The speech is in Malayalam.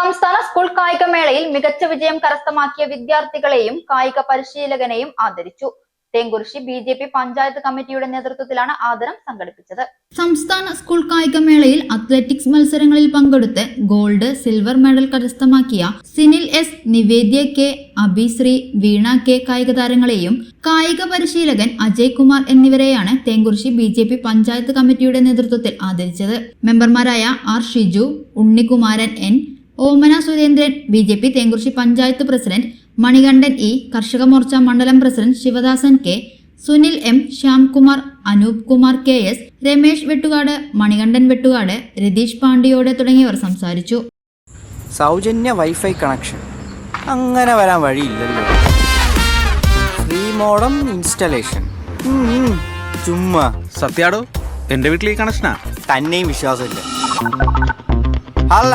സംസ്ഥാന സ്കൂൾ കായികമേളയിൽ മികച്ച വിജയം കരസ്ഥമാക്കിയ വിദ്യാർത്ഥികളെയും കായിക പരിശീലകനെയും ആദരിച്ചു. Thenkurissi B J P panchayat കമ്മിറ്റിയുടെ നേതൃത്വത്തിലാണ് ആദരം സംഘടിപ്പിച്ചത്. സംസ്ഥാന സ്കൂൾ കായികമേളയിൽ അത്ലറ്റിക്സ് മത്സരങ്ങളിൽ പങ്കെടുത്ത് ഗോൾഡ് സിൽവർ മെഡൽ കരസ്ഥമാക്കിയ Sinil S Nivedya K Abhishree Veena K കായിക താരങ്ങളെയും കായിക പരിശീലകൻ അജയ് കുമാർ എന്നിവരെയാണ് Thenkurissi B J P panchayat കമ്മിറ്റിയുടെ നേതൃത്വത്തിൽ ആദരിച്ചത്. മെമ്പർമാരായ R Shiju Unnikumaran N Omana Surendran B J P Thenkurissi panchayat president Manikandan E Karshaka Morcha മണ്ഡലം president Sivadasan K Sunil M Shyamkumar Anoop Kumar K S Ramesh Vettukad Manikandan Vettukad Ratheesh പാണ്ഡ്യയോട് തുടങ്ങിയവർ സംസാരിച്ചു. സൗജന്യ വൈഫൈ കണക്ഷൻ. അങ്ങനെ വരാൻ വഴിയില്ലല്ലോ. Free modem installation. ചുമ്മാ. സത്യാടോ എന്റെ വീട്ടിൽ ഈ കണക്ഷനാ? തന്നെയും വിശ്വാസമില്ല. അല്ല.